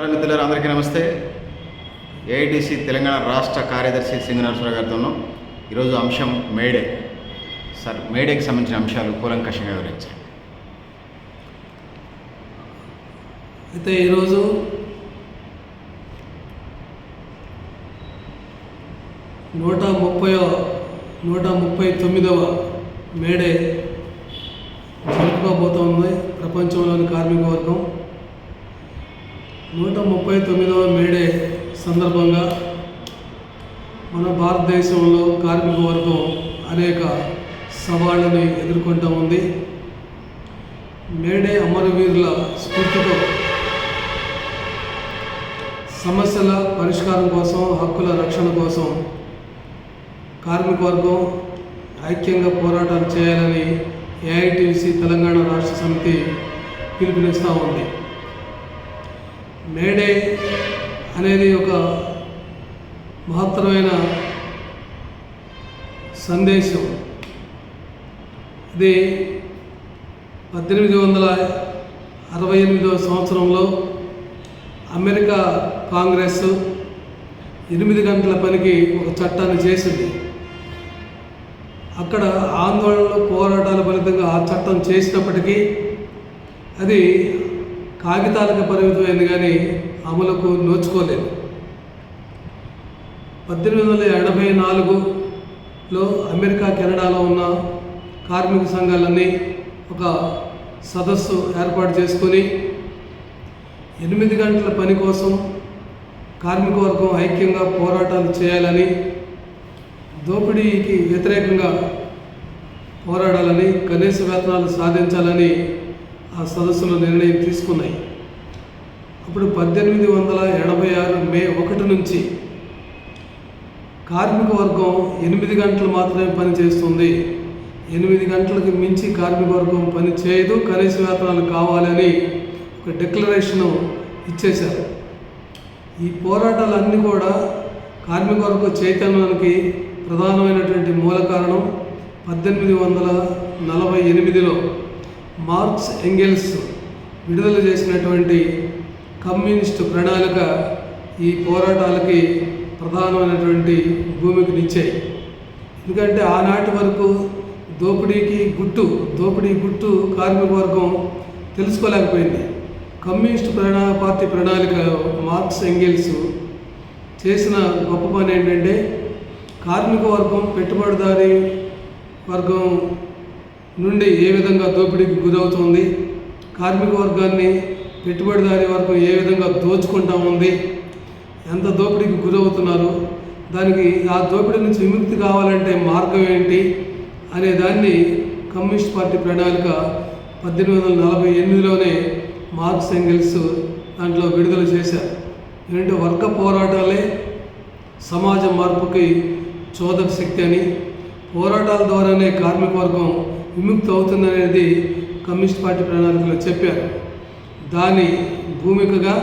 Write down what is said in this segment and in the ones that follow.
నమస్కారం మిత్రులారు అందరికీ నమస్తే. ఏఐటిసి తెలంగాణ రాష్ట్ర కార్యదర్శి సింగనరసరావు గారితో ఉన్నాం. ఈరోజు అంశం మేడే. సార్ మేడేకి సంబంధించిన అంశాలు కూలంకషంగా వివరించండి. అయితే ఈరోజు నూట ముప్పై నూట ముప్పై తొమ్మిదవ మేడే జరుపుకోబోతోంది ప్రపంచంలోని కార్మిక వర్గం. నూట ముప్పై తొమ్మిదవ మేడే సందర్భంగా మన భారతదేశంలో కార్మిక వర్గం అనేక సవాళ్ళని ఎదుర్కొంటూ ఉంది. మేడే అమరవీరుల స్ఫూర్తితో సమస్యల పరిష్కారం కోసం హక్కుల రక్షణ కోసం కార్మిక వర్గం ఐక్యంగా పోరాటాలు చేయాలని ఏఐటీసీ తెలంగాణ రాష్ట్ర సమితి పిలుపునిస్తూ ఉంది. మేడే అనేది ఒక మహత్తరమైన సందేశం. ఇది పద్దెనిమిది వందల అరవై ఎనిమిదవ సంవత్సరంలో అమెరికా కాంగ్రెస్ ఎనిమిది గంటల పనికి ఒక చట్టాన్ని చేసింది. అక్కడ ఆందోళనలు పోరాటాల ఫలితంగా ఆ చట్టం చేసినప్పటికీ అది కాగితాలకు పరిమితమైంది కానీ అమలుకు నోచుకోలేదు. పద్దెనిమిది వందల ఎనభై నాలుగులో అమెరికా కెనడాలో ఉన్న కార్మిక సంఘాలన్నీ ఒక సదస్సు ఏర్పాటు చేసుకొని ఎనిమిది గంటల పని కోసం కార్మిక వర్గం ఐక్యంగా పోరాటాలు చేయాలని దోపిడీకి వ్యతిరేకంగా పోరాడాలని కనీస వేతనాలు సాధించాలని ఆ సదస్సులో నిర్ణయం తీసుకున్నాయి. అప్పుడు పద్దెనిమిది వందల ఎనభై ఆరు మే ఒకటి నుంచి కార్మిక వర్గం ఎనిమిది గంటలు మాత్రమే పనిచేస్తుంది ఎనిమిది గంటలకు మించి కార్మిక వర్గం పని చేయదు. కనీస వేతనాలు కావాలని ఒక డిక్లరేషను ఇచ్చేశారు. ఈ పోరాటాలన్నీ కూడా కార్మిక వర్గ చైతన్యానికి ప్రధానమైనటువంటి మూల కారణం. పద్దెనిమిది వందల నలభై ఎనిమిదిలో మార్క్స్ ఎంగెల్స్ విడుదల చేసినటువంటి కమ్యూనిస్టు ప్రణాళిక ఈ పోరాటాలకి ప్రధానమైనటువంటి భూమికనిచ్చాయి ఎందుకంటే ఆనాటి వరకు దోపిడీకి గుట్టు దోపిడీ గుట్టు కార్మిక వర్గం తెలుసుకోలేకపోయింది. కమ్యూనిస్ట్ ప్రణా పార్టీ ప్రణాళిక మార్క్స్ ఎంగిల్స్ చేసిన గొప్ప పని ఏంటంటే కార్మిక వర్గం పెట్టుబడిదారి వర్గం నుండి ఏ విధంగా దోపిడీకి గురవుతుంది? కార్మిక వర్గాన్ని పెట్టుబడిదారి వర్గం ఏ విధంగా దోచుకుంటా ఉంది? ఎంత దోపిడీకి గురవుతున్నారు? దానికి ఆ దోపిడీ నుంచి విముక్తి కావాలంటే మార్గం ఏంటి? అనే దాన్ని కమ్యూనిస్ట్ పార్టీ ప్రణాళిక పద్దెనిమిది వందల నలభై ఎనిమిదిలోనే మార్క్స్ ఎంగిల్స్ దాంట్లో విడుదల చేశారు. ఏంటంటే వర్గ పోరాటాలే సమాజ మార్పుకి చోదక శక్తి అని. పోరాటాల ద్వారానే కార్మిక వర్గం విముక్తి అవుతుందనేది కమ్యూనిస్ట్ పార్టీ ప్రణాళికలో చెప్పారు. దాని భూమికగా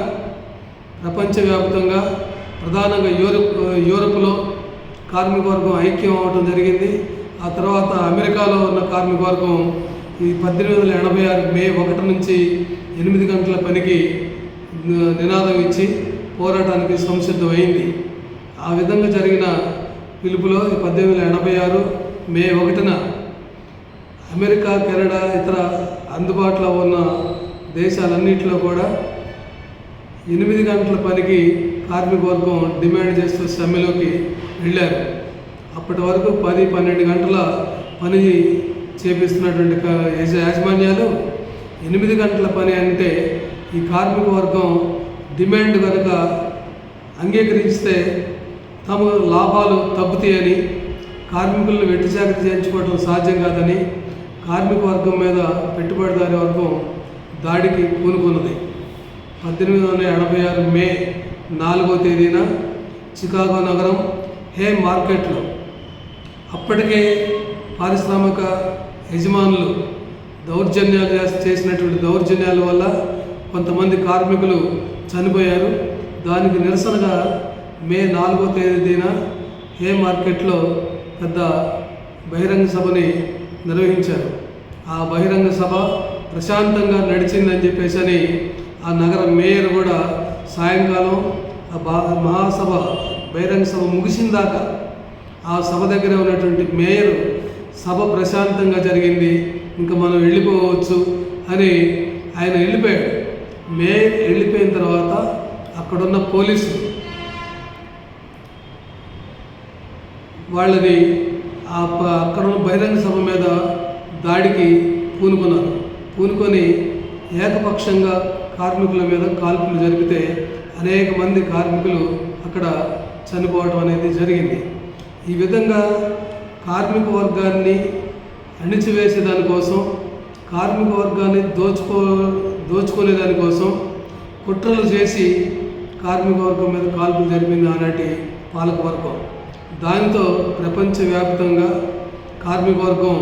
ప్రపంచవ్యాప్తంగా ప్రధానంగా యూరప్ యూరప్లో కార్మిక వర్గం ఐక్యం అవడం జరిగింది. ఆ తర్వాత అమెరికాలో ఉన్న కార్మిక వర్గం ఈ పద్దెనిమిది వందల ఎనభై ఆరు మే ఒకటి నుంచి ఎనిమిది గంటల పనికి నినాదం ఇచ్చి పోరాటానికి సంసిద్ధమైంది. ఆ విధంగా జరిగిన పిలుపులో ఈ పద్దెనిమిది వందల ఎనభై ఆరు మే ఒకటిన అమెరికా కెనడా ఇతర అందుబాటులో ఉన్న దేశాలన్నింటిలో కూడా ఎనిమిది గంటల పనికి కార్మిక వర్గం డిమాండ్ చేస్తూ సమ్మెలోకి వెళ్ళారు. అప్పటి వరకు పది పన్నెండు గంటల పని చేపిస్తున్నటువంటి యాజమాన్యాలు ఎనిమిది గంటల పని అంటే ఈ కార్మిక వర్గం డిమాండ్ కనుక అంగీకరిస్తే తమ లాభాలు తగ్గుతాయని కార్మికులను వెట్టిచాకరి చేయించుకోవడం సాధ్యం కాదని కార్మిక వర్గం మీద పెట్టుబడిదారి వర్గం దాడికి పూనుకున్నది. పద్దెనిమిది వందల ఎనభై ఆరు మే నాలుగో తేదీన చికాగో నగరం హే మార్కెట్లో అప్పటికే పారిశ్రామిక యజమానులు దౌర్జన్యాలు చేసినటువంటి దౌర్జన్యాల వల్ల కొంతమంది కార్మికులు చనిపోయారు. దానికి నిరసనగా మే నాలుగో తేదీన హే మార్కెట్లో పెద్ద బహిరంగ సభని నిర్వహించారు. ఆ బహిరంగ సభ ప్రశాంతంగా నడిచిందని చెప్పేసి అని ఆ నగర మేయర్ కూడా సాయంకాలం ఆ బా మహాసభ బహిరంగ సభ ముగిసిన దాకా ఆ సభ దగ్గర ఉన్నటువంటి మేయర్ సభ ప్రశాంతంగా జరిగింది ఇంకా మనం వెళ్ళిపోవచ్చు అని ఆయన వెళ్ళిపోయాడు. మేయర్ వెళ్ళిపోయిన తర్వాత అక్కడున్న పోలీసులు వాళ్ళని ఆ ప- అక్కడ ఉన్న బహిరంగ సభ మీద దాడికి పూనుకున్నారు. పూనుకొని ఏకపక్షంగా కార్మికుల మీద కాల్పులు జరిపితే అనేక మంది కార్మికులు అక్కడ చనిపోవడం అనేది జరిగింది. ఈ విధంగా కార్మిక వర్గాన్ని అణిచివేసే దానికోసం కార్మిక వర్గాన్ని దోచుకో దోచుకునే దానికోసం కుట్రలు చేసి కార్మిక వర్గం మీద కాల్పులు జరిపింది ఆనాటి పాలకవర్గం. దాంతో ప్రపంచవ్యాప్తంగా కార్మికవర్గం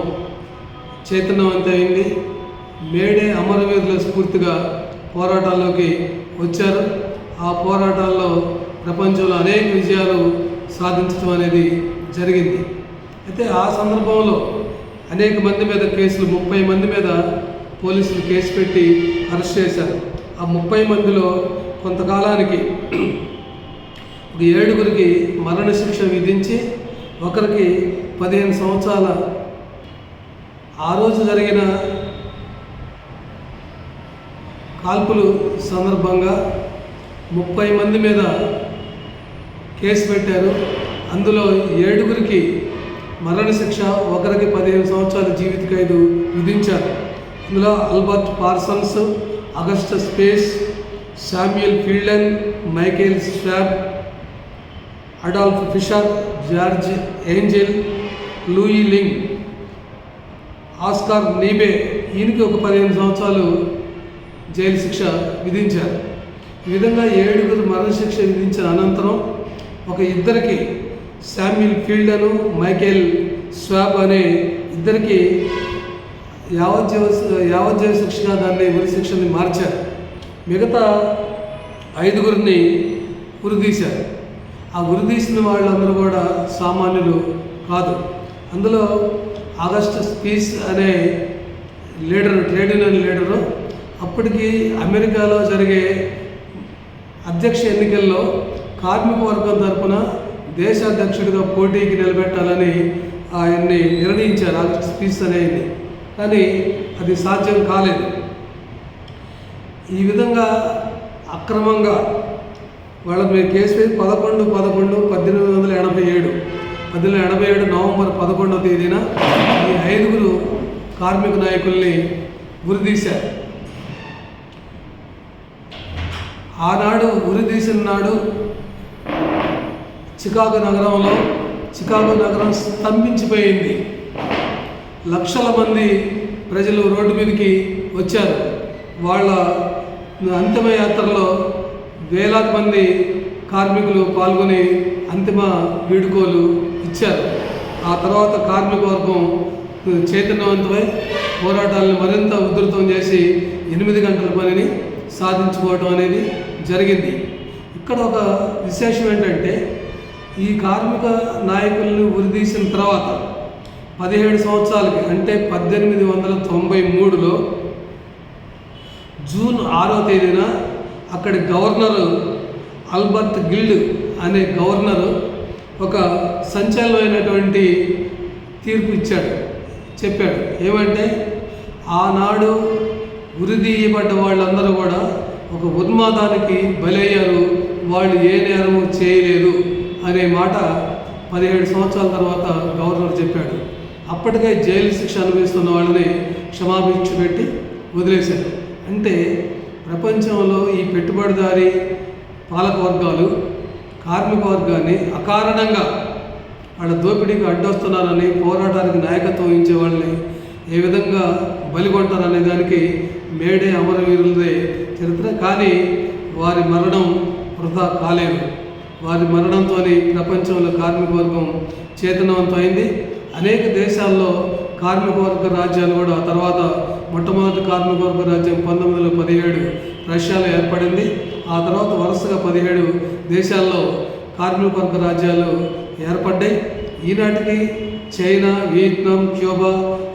చైతన్యవంతమైంది. మేడే అమరవీరుల స్ఫూర్తిగా పోరాటాల్లోకి వచ్చారు. ఆ పోరాటాల్లో ప్రపంచంలో అనేక విజయాలు సాధించడం అనేది జరిగింది. అయితే ఆ సందర్భంలో అనేక మంది మీద కేసులు ముప్పై మంది మీద పోలీసులు కేసు పెట్టి అరెస్ట్ చేశారు. ఆ ముప్పై మందిలో కొంతకాలానికి ఒక ఏడుగురికి మరణశిక్ష విధించి ఒకరికి పదిహేను సంవత్సరాల ఆ రోజు జరిగిన కాల్పులు సందర్భంగా ముప్పై మంది మీద కేసు పెట్టారు. అందులో ఏడుగురికి మరణశిక్ష ఒకరికి పదిహేను సంవత్సరాల జీవిత ఖైదు విధించారు. ఇందులో Albert Parsons August Spies Samuel Fielden Michael Schwab Adolph Fischer George Engel Louis Lingg Oscar Neebe ఈయనకి ఒక పదిహేను సంవత్సరాలు జైలు శిక్ష విధించారు. ఈ విధంగా ఏడుగురు మరణశిక్ష విధించిన అనంతరం ఒక ఇద్దరికి శామ్యుల్ ఫీల్డను మైకేల్ స్వాబ్ అనే ఇద్దరికి యావజ్జీవ యావజ్జీవ శిక్షగా దాన్ని ఉరి శిక్షని మార్చారు. మిగతా ఐదుగురిని ఉరిదీశారు ఆ ఉరిదీసిన వాళ్ళందరూ కూడా సామాన్యులు కాదు. అందులో ఆగస్ట్ స్పీస్ అనే లీడరు ట్రేడ్ యూనియన్ లీడరు అప్పటికి అమెరికాలో జరిగే అధ్యక్ష ఎన్నికల్లో కార్మిక వర్గం తరపున దేశాధ్యక్షుడిగా పోటీకి నిలబెట్టాలని ఆయన్ని నిర్ణయించారు. ఆగస్ట్ స్పీస్ అనేది. కానీ అది సాధ్యం కాలేదు. ఈ విధంగా అక్రమంగా వాళ్ళ మీద కేసు వేసి పదకొండు పదకొండు పద్దెనిమిది వందల ఎనభై ఏడు. పద్దెనిమిది ఎనభై ఏడు నవంబర్ పదకొండవ తేదీన ఈ ఐదుగురు కార్మిక నాయకుల్ని ఉరిదీశారు. ఆనాడు ఉరిదీసిన నాడు చికాగో నగరంలో చికాగో నగరం స్తంభించిపోయింది. లక్షల మంది ప్రజలు రోడ్డు మీదకి వచ్చారు. వాళ్ళ అంతిమ యాత్రలో వేలాది మంది కార్మికులు పాల్గొని అంతిమ వీడుకోలు ఇచ్చారు. ఆ తర్వాత కార్మిక వర్గం చైతన్యవంతమై పోరాటాలను మరింత ఉధృతం చేసి ఎనిమిది గంటల పనిని సాధించుకోవడం అనేది జరిగింది. ఇక్కడ ఒక విశేషం ఏంటంటే ఈ కార్మిక నాయకులను ఉరిదీసిన తర్వాత పదిహేడు సంవత్సరాలకి అంటే పద్దెనిమిది వందల తొంభై మూడులో జూన్ ఆరో తేదీన అక్కడి గవర్నరు అల్బర్ట్ గిల్డ్ అనే గవర్నరు ఒక సంచలనమైనటువంటి తీర్పు ఇచ్చాడు. చెప్పాడు. ఏమంటే ఆనాడు ఉరిదీయబడ్డ వాళ్ళందరూ కూడా ఒక ఉన్మాదానికి బలయ్యారు. వాళ్ళు ఏ నేరము చేయలేదు అనే మాట పదిహేడు సంవత్సరాల తర్వాత గవర్నర్ చెప్పాడు. అప్పటికే జైలు శిక్ష అనుభవిస్తున్న వాళ్ళని క్షమాభిక్ష పెట్టి వదిలేశారు. అంటే ప్రపంచంలో ఈ పెట్టుబడిదారి పాలక వర్గాలు కార్మిక వర్గాన్ని అకారణంగా వాళ్ళ దోపిడీకి అడ్డొస్తున్నారని పోరాటానికి నాయకత్వం వహించే వాళ్ళని ఏ విధంగా బలిగొంటారనే దానికి మేడే అమరవీరులదే చరిత్ర. కానీ వారి మరణం వృధా కాలేదు. వారి మరణంతో ప్రపంచంలో కార్మిక వర్గం చేతనవంతమైంది. అనేక దేశాల్లో కార్మిక వర్గ రాజ్యాలు కూడా ఆ తర్వాత మొట్టమొదటి కార్మిక వర్గ రాజ్యం పంతొమ్మిది వందల పదిహేడు రష్యాలో ఏర్పడింది. ఆ తర్వాత వరుసగా పదిహేడు దేశాల్లో కార్మిక వర్గ రాజ్యాలు ఏర్పడ్డాయి. ఈనాటికి చైనా వియత్నాం క్యూబా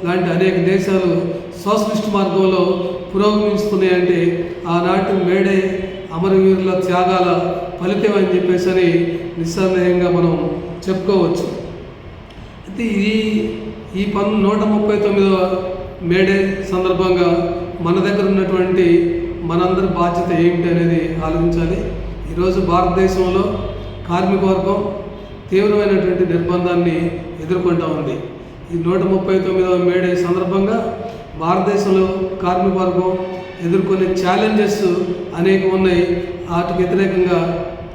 లాంటి అనేక దేశాలు సోషలిస్ట్ మార్గంలో పురోగమిస్తున్నాయంటే ఆనాటి మేడే అమరవీరుల త్యాగాల ఫలితం అని చెప్పేసి నిస్సందేహంగా మనం చెప్పుకోవచ్చు. అయితే ఈ ఈ పన్ను నూట ముప్పై తొమ్మిదవ మేడే సందర్భంగా మన దగ్గర ఉన్నటువంటి మనందరి బాధ్యత ఏమిటి అనేది ఆలోచించాలి. ఈరోజు భారతదేశంలో కార్మిక వర్గం తీవ్రమైనటువంటి నిర్బంధాన్ని ఎదుర్కొంటా ఉంది. ఈ నూట ముప్పై తొమ్మిదవ మేడే సందర్భంగా భారతదేశంలో కార్మిక వర్గం ఎదుర్కొనే ఛాలెంజెస్ అనేక ఉన్నాయి. వాటికి వ్యతిరేకంగా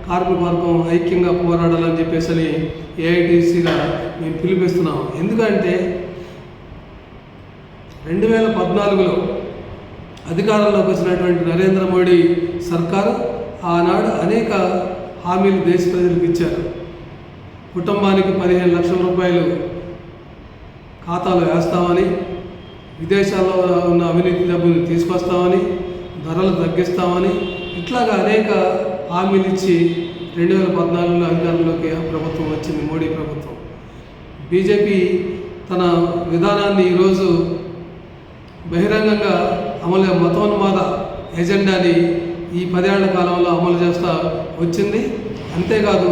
కార్మిక వర్గం ఐక్యంగా పోరాడాలని చెప్పేసి అని ఏఐటీసీగా మేము పిలిపిస్తున్నాం. ఎందుకంటే రెండు వేల పద్నాలుగులో అధికారంలోకి వచ్చినటువంటి నరేంద్ర మోడీ సర్కారు ఆనాడు అనేక హామీలు దేశ ప్రజలకు ఇచ్చారు. కుటుంబానికి పదిహేను లక్షల రూపాయలు ఖాతాలో వేస్తామని విదేశాల్లో ఉన్న అవినీతి డబ్బులు తీసుకొస్తామని ధరలు తగ్గిస్తామని ఇట్లాగా అనేక హామీలు ఇచ్చి రెండు వేల పద్నాలుగులో అధికారంలోకి ప్రభుత్వం వచ్చింది మోడీ ప్రభుత్వం. బీజేపీ తన విధానాన్ని ఈరోజు బహిరంగంగా అమలు మతోన్మాద ఎజెండాని ఈ పదేళ్ళ కాలంలో అమలు చేస్తూ వచ్చింది. అంతేకాదు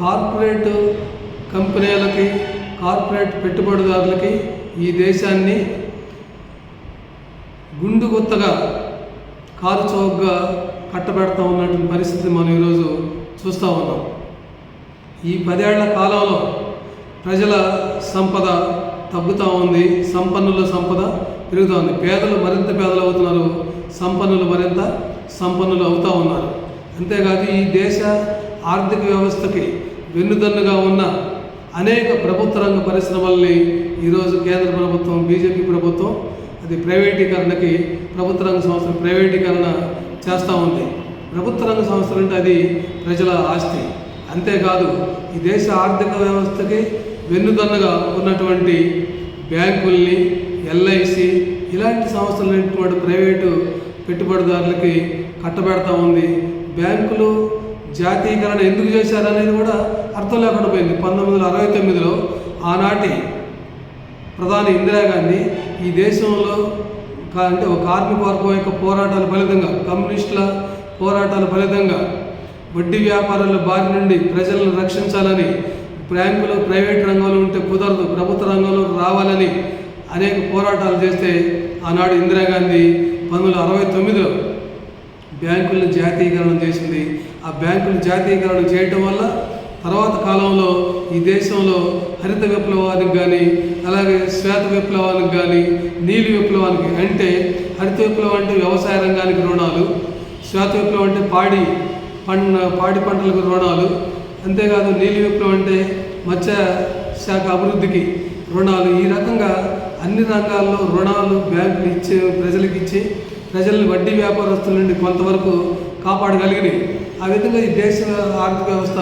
కార్పొరేట్ కంపెనీలకి కార్పొరేట్ పెట్టుబడిదారులకి ఈ దేశాన్ని గుండు కొత్తగా కారు చౌకగా కట్టబెడతా ఉన్నటువంటి పరిస్థితి మనం ఈరోజు చూస్తూ ఉన్నాం. ఈ పదేళ్ళ కాలంలో ప్రజల సంపద తగ్గుతూ ఉంది సంపన్నుల సంపద పెరుగుతూ ఉంది. పేదలు మరింత పేదలు అవుతున్నారు సంపన్నులు మరింత సంపన్నులు అవుతూ ఉన్నారు. అంతేకాదు ఈ దేశ ఆర్థిక వ్యవస్థకి వెన్నుదన్నుగా ఉన్న అనేక ప్రభుత్వ రంగ పరిశ్రమల్ని ఈరోజు కేంద్ర ప్రభుత్వం బీజేపీ ప్రభుత్వం అది ప్రైవేటీకరణకి ప్రభుత్వ రంగ సంస్థలు ప్రైవేటీకరణ చేస్తూ ఉంది. ప్రభుత్వ రంగ సంస్థలు అంటే అది ప్రజల ఆస్తి. అంతేకాదు ఈ దేశ ఆర్థిక వ్యవస్థకి వెన్నుదన్నుగా ఉన్నటువంటి బ్యాంకుల్ని ఎల్ఐసి ఇలాంటి సంస్థలైనటువంటి ప్రైవేటు పెట్టుబడిదారులకి కట్టబెడతా ఉంది. బ్యాంకులు జాతీయకరణ ఎందుకు చేశారనేది కూడా అర్థం లేకుండా పోయింది పంతొమ్మిది వందల అరవై తొమ్మిదిలో ఆనాటి ప్రధాని ఇందిరాగాంధీ ఈ దేశంలో అంటే ఒక కార్మిక వర్గం యొక్క పోరాటాల ఫలితంగా కమ్యూనిస్టుల పోరాటాల ఫలితంగా వడ్డీ వ్యాపారుల బారి నుండి ప్రజలను రక్షించాలని బ్యాంకులు ప్రైవేట్ రంగంలో ఉంటే కుదరదు ప్రభుత్వ రంగంలో రావాలని అనేక పోరాటాలు చేస్తే ఆనాడు ఇందిరాగాంధీ పంతొమ్మిది అరవై తొమ్మిదిలో బ్యాంకులను జాతీయకరణ చేసింది. ఆ బ్యాంకులు జాతీయకరణ చేయటం వల్ల తర్వాత కాలంలో ఈ దేశంలో హరిత విప్లవానికి కానీ అలాగే శ్వేత విప్లవానికి కానీ నీలి విప్లవానికి అంటే హరిత విప్లవం అంటే వ్యవసాయ రంగానికి రుణాలు శ్వేత విప్లవం అంటే పాడి పంట పాడి పంటలకు రుణాలు అంతేకాదు నీలి విప్లవం అంటే మత్స్య శాఖ అభివృద్ధికి రుణాలు. ఈ రకంగా అన్ని రంగాల్లో రుణాలు బ్యాంకులు ఇచ్చే ప్రజలకు ఇచ్చి ప్రజల్ని వడ్డీ వ్యాపారస్తుల నుండి కొంతవరకు కాపాడగలిగినాయి. ఆ విధంగా ఈ దేశ ఆర్థిక వ్యవస్థ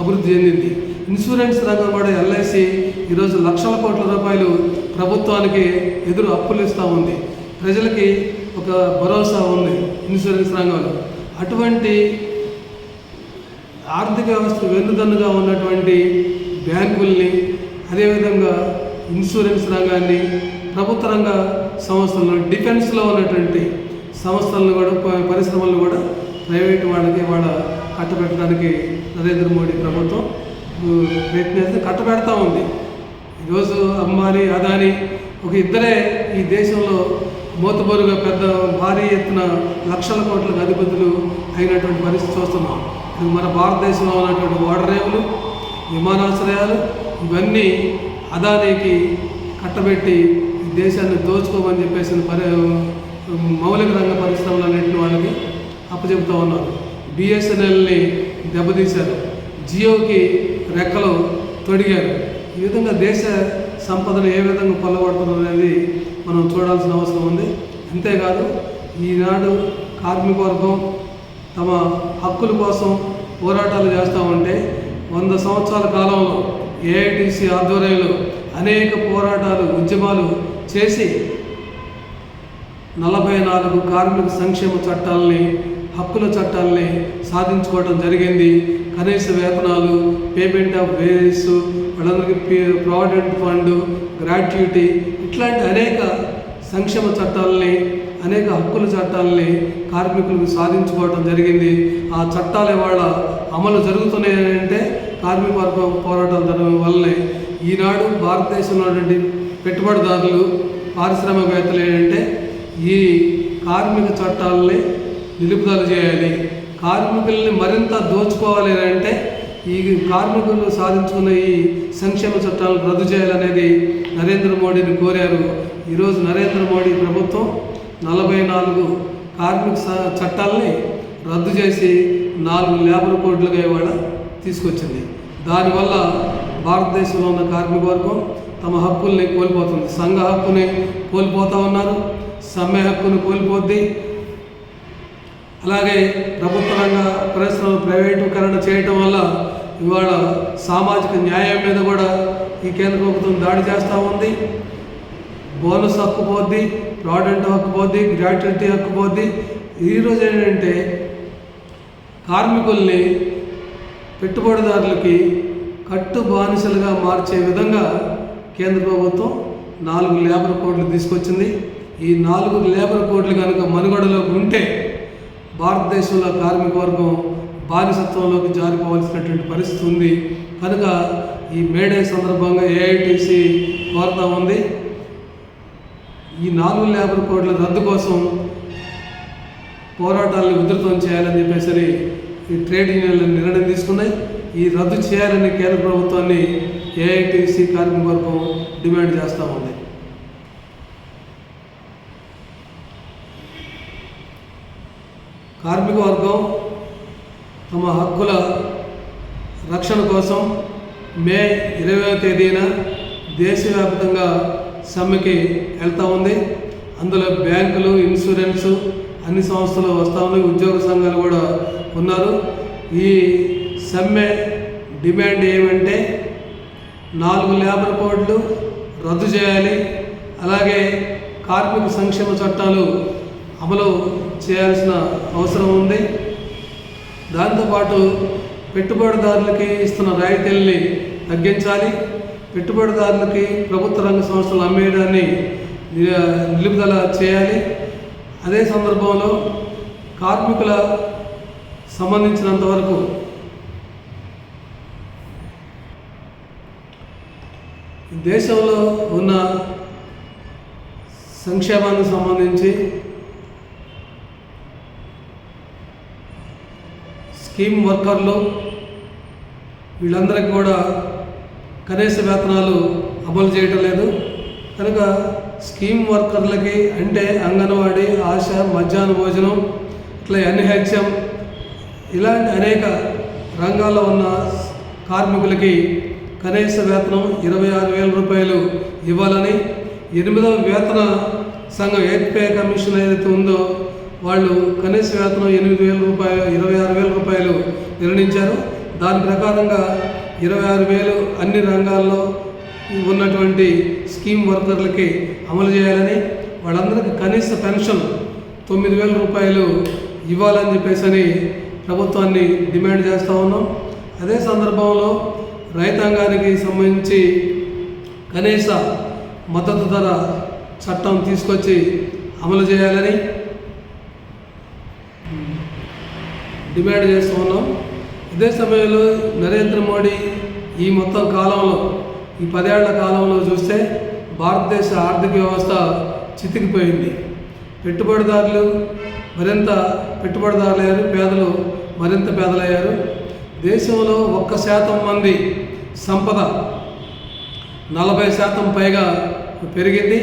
అభివృద్ధి చెందింది. ఇన్సూరెన్స్ రంగం కూడా ఎల్ఐసి ఈరోజు లక్షల కోట్ల రూపాయలు ప్రభుత్వానికి ఎదురు అప్పులు ఇస్తూ ఉంది. ప్రజలకి ఒక భరోసా ఉంది ఇన్సూరెన్స్ రంగంలో. అటువంటి ఆర్థిక వ్యవస్థ వెన్నుదన్నుగా ఉన్నటువంటి బ్యాంకుల్ని అదేవిధంగా ఇన్సూరెన్స్ రంగాన్ని ప్రభుత్వ రంగ సంస్థలను డిఫెన్స్లో ఉన్నటువంటి సంస్థలను కూడా పరిశ్రమలను కూడా ప్రైవేట్ వాళ్ళకి వాళ్ళ కట్టబెట్టడానికి నరేంద్ర మోడీ ప్రభుత్వం ఉ, ప్రయత్నిస్తే కట్టబెడతా ఉంది. ఈరోజు అంబానీ అదానీ ఒక ఇద్దరే ఈ దేశంలో మూతబరుగా పెద్ద భారీ ఎత్తున లక్షల కోట్ల అధిపతులు అయినటువంటి పరిస్థితి చూస్తున్నాం. ఇది మన భారతదేశంలో ఉన్నటువంటి ఓడరేవులు విమానాశ్రయాలు ఇవన్నీ అదానీకి కట్టబెట్టి ఈ దేశాన్ని దోచుకోమని చెప్పేసి పరి మౌలిక రంగ పరిశ్రమలన్నింటిని వాళ్ళకి అప్పచెబుతూ ఉన్నారు. బిఎస్ఎన్ఎల్ని దెబ్బతీశారు. జియోకి రెక్కలు తొడిగారు. ఈ విధంగా దేశ సంపదను ఏ విధంగా పొల్లగొడుతున్నారు అనేది మనం చూడాల్సిన అవసరం ఉంది. అంతేకాదు ఈనాడు కార్మిక వర్గం తమ హక్కుల కోసం పోరాటాలు చేస్తూ ఉంటే వంద సంవత్సరాల కాలంలో ఏఐటిసి ఆధ్వర్యంలో అనేక పోరాటాలు ఉద్యమాలు చేసి నలభై నాలుగు కార్మిక సంక్షేమ చట్టాలని హక్కుల చట్టాలని సాధించుకోవడం జరిగింది. కనీస వేతనాలు పేమెంట్ ఆఫ్ వేస్ వాళ్ళందరికీ ప్రావిడెంట్ ఫండ్ గ్రాట్యుటీ ఇట్లాంటి అనేక సంక్షేమ చట్టాలని అనేక హక్కుల చట్టాలని కార్మికులకు సాధించుకోవడం జరిగింది. ఆ చట్టాల వాళ్ళ అమలు జరుగుతున్నాయంటే కార్మిక వర్గ పోరాటం జరగడం వల్లనే ఈనాడు భారతదేశంలో ఉన్నటువంటి పెట్టుబడిదారులు పారిశ్రామికవేత్తలు ఏంటంటే ఈ కార్మిక చట్టాలని నిలుపుదల చేయాలి. కార్మికుల్ని మరింత దోచుకోవాలి అని అంటే ఈ కార్మికులు సాధించుకున్న ఈ సంక్షేమ చట్టాలను రద్దు చేయాలనేది నరేంద్ర మోడీని కోరారు. ఈరోజు నరేంద్ర మోడీ ప్రభుత్వం నలభై నాలుగు కార్మిక స- చట్టాలని రద్దు చేసి నాలుగు లేబర్ కోడ్లుగా ఇవాళ తీసుకొచ్చింది. దానివల్ల భారతదేశంలో ఉన్న కార్మిక వర్గం తమ హక్కుల్ని కోల్పోతుంది. సంఘ హక్కుని కోల్పోతూ ఉన్నారు. సమ్మె హక్కుని కోల్పోద్ది. అలాగే ప్రభుత్వ రంగ పరిశ్రమలు ప్రైవేటీకరణ చేయటం వల్ల ఇవాళ సామాజిక న్యాయం మీద కూడా ఈ కేంద్ర ప్రభుత్వం దాడి చేస్తూ ఉంది. బోనస్ హక్కు పోద్ది ప్రాడెంట్ హక్కు పోద్ది గ్రాట్యుటీ హక్కు పోద్ది. ఈరోజు ఏంటంటే కార్మికుల్ని పెట్టుబడిదారులకి కట్టు బానిసలుగా మార్చే విధంగా కేంద్ర ప్రభుత్వం నాలుగు లేబర్ కోడ్లు తీసుకొచ్చింది. ఈ నాలుగు లేబర్ కోడ్లు కనుక మనుగడలోకి ఉంటే భారతదేశంలో కార్మిక వర్గం బానిసత్వంలోకి జారిపోవాల్సినటువంటి పరిస్థితి ఉంది. కనుక ఈ మేడే సందర్భంగా ఏఐటీసీ కోరుతా ఉంది. ఈ నాలుగు లేబర్ కోడ్ల రద్దు కోసం పోరాటాలను ఉధృతం చేయాలని చెప్పేసి ఈ ట్రేడ్ యూనియన్లు నిర్ణయం తీసుకున్నాయి. ఈ రద్దు చేయాలని కేంద్ర ప్రభుత్వాన్ని ఏఐటీసీ కార్మిక వర్గం డిమాండ్ చేస్తూ ఉంది. కార్మిక వర్గం తమ హక్కుల రక్షణ కోసం మే ఇరవై తేదీన దేశవ్యాప్తంగా సమ్మెకి వెళ్తూ ఉంది. అందులో బ్యాంకులు ఇన్సూరెన్స్ అన్ని సంస్థలు వస్తూ ఉన్నాయి. ఉద్యోగ సంఘాలు కూడా ఉన్నారు. ఈ సమ్మె డిమాండ్ ఏమంటే నాలుగు లేబర్ కోడ్లు రద్దు చేయాలి. అలాగే కార్మిక సంక్షేమ చట్టాలు అమలు చేయాల్సిన అవసరం ఉంది. దాంతోపాటు పెట్టుబడిదారులకి ఇస్తున్న రాయితీల్ని తగ్గించాలి. పెట్టుబడిదారులకి ప్రభుత్వ రంగ సంస్థలు అమ్మేయడాన్ని నిలుపుదల చేయాలి. అదే సందర్భంలో కార్మికుల సంబంధించినంత వరకు దేశంలో ఉన్న సంక్షేమానికి సంబంధించి స్కీమ్ వర్కర్లు వీళ్ళందరికీ కూడా కనీస వేతనాలు అమలు చేయటం లేదు. కనుక స్కీమ్ వర్కర్లకి అంటే అంగన్వాడీ ఆశ మధ్యాహ్న భోజనం ఇట్లా ఎన్హెచ్ఎం ఇలాంటి అనేక రంగాల్లో ఉన్న కార్మికులకి కనీస వేతనం ఇరవై ఆరు వేల రూపాయలు ఇవ్వాలని ఎనిమిదవ వేతన సంఘం ఏపీ కమిషన్ ఏదైతే ఉందో వాళ్ళు కనీస వేతనం ఎనిమిది వేల రూపాయలు ఇరవై ఆరు వేల రూపాయలు నిర్ణయించారు. దాని ప్రకారంగా ఇరవై ఆరు వేలు అన్ని రంగాల్లో ఉన్నటువంటి స్కీమ్ వర్కర్లకి అమలు చేయాలని వాళ్ళందరికీ కనీస పెన్షన్ తొమ్మిది వేల రూపాయలు ఇవ్వాలని చెప్పేసి అని ప్రభుత్వాన్ని డిమాండ్ చేస్తూ ఉన్నాం. అదే సందర్భంలో రైతాంగానికి సంబంధించి కనీస మద్దతు ధర చట్టం తీసుకొచ్చి అమలు చేయాలని డిమాండ్ చేస్తూ ఉన్నాం. ఇదే సమయంలో నరేంద్ర మోడీ ఈ మొత్తం కాలంలో ఈ పదేళ్ళ కాలంలో చూస్తే భారతదేశ ఆర్థిక వ్యవస్థ చితికిపోయింది. పెట్టుబడిదారులు మరింత పెట్టుబడిదారులయ్యారు పేదలు మరింత పేదలయ్యారు. దేశంలో ఒక్క శాతం మంది సంపద నలభై శాతం పైగా పెరిగింది.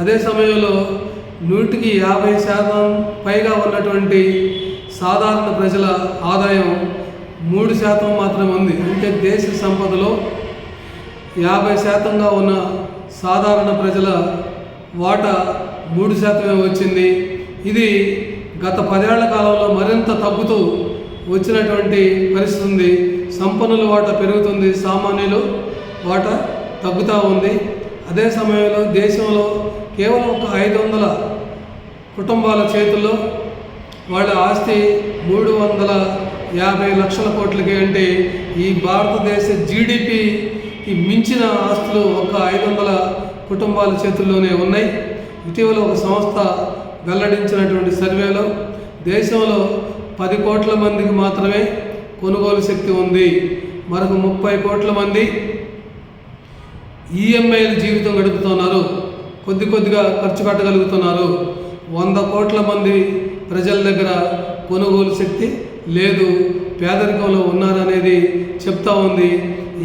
అదే సమయంలో నూటికి యాభై శాతం పైగా ఉన్నటువంటి సాధారణ ప్రజల ఆదాయం మూడు శాతం మాత్రమే ఉంది. అంటే దేశ సంపదలో యాభై శాతంగా ఉన్న సాధారణ ప్రజల వాటా మూడు శాతమే వచ్చింది. ఇది గత పదేళ్ళ కాలంలో మరింత తగ్గుతూ వచ్చినటువంటి పరిస్థితి ఉంది. సంపన్నుల వాటా పెరుగుతుంది. సామాన్యులు వాటా తగ్గుతూ ఉంది. అదే సమయంలో దేశంలో కేవలం ఒక ఐదు వందల కుటుంబాల చేతుల్లో వాళ్ళ ఆస్తి మూడు వందల యాభై లక్షల కోట్లకి అంటే ఈ భారతదేశ జీడిపికి మించిన ఆస్తులు ఒక ఐదు వందల కుటుంబాల చేతుల్లోనే ఉన్నాయి. ఇటీవల ఒక సంస్థ వెల్లడించినటువంటి సర్వేలో దేశంలో పది కోట్ల మందికి మాత్రమే కొనుగోలు శక్తి ఉంది. మరొక ముప్పై కోట్ల మంది ఈఎంఐలు జీవితం గడుపుతున్నారు. కొద్ది కొద్దిగా ఖర్చు పెట్టగలుగుతున్నారు. వంద కోట్ల మంది ప్రజల దగ్గర కొనుగోలు శక్తి లేదు. పేదరికంలో ఉన్నారనేది చెప్తా ఉంది.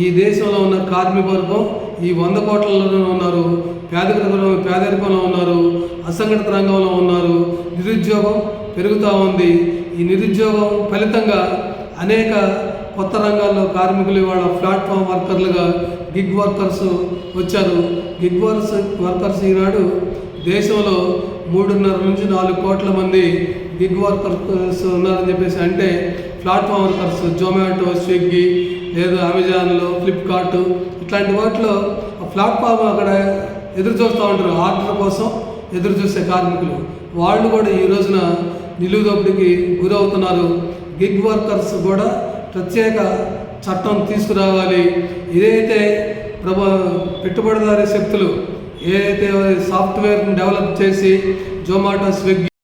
ఈ దేశంలో ఉన్న కార్మిక వర్గం ఈ వంద కోట్లలో ఉన్నారు. పేదరికంలో పేదరికంలో ఉన్నారు. అసంఘటిత రంగంలో ఉన్నారు. నిరుద్యోగం పెరుగుతూ ఉంది. ఈ నిరుద్యోగం ఫలితంగా అనేక కొత్త రంగాల్లో కార్మికులు ఇవాళ ప్లాట్ఫామ్ వర్కర్లుగా గిగ్ వర్కర్స్ వచ్చారు. గిగ్ వర్క్స్ వర్కర్స్ ఈనాడు దేశంలో మూడున్నర నుంచి నాలుగు కోట్ల మంది గిగ్ వర్కర్స్ ఉన్నారని చెప్పేసి అంటే ప్లాట్ఫామ్ వర్కర్స్ జొమాటో స్విగ్గీ లేదా అమెజాన్లో ఫ్లిప్కార్ట్ ఇట్లాంటి వాటిలో ఆ ప్లాట్ఫామ్ అక్కడ ఎదురు చూస్తూ ఉంటారు ఆర్డర్ కోసం ఎదురు చూసే కార్మికులు. వాళ్ళు కూడా ఈ రోజున నిలువుదోపిడికి గురవుతున్నారు. గిగ్ వర్కర్స్ కూడా ప్రత్యేక చట్టం తీసుకురావాలి. ఇదైతే ప్రభా పెట్టుబడిదారీ శక్తులు ఏదైతే సాఫ్ట్వేర్ని డెవలప్ చేసి జొమాటో స్విగ్గీ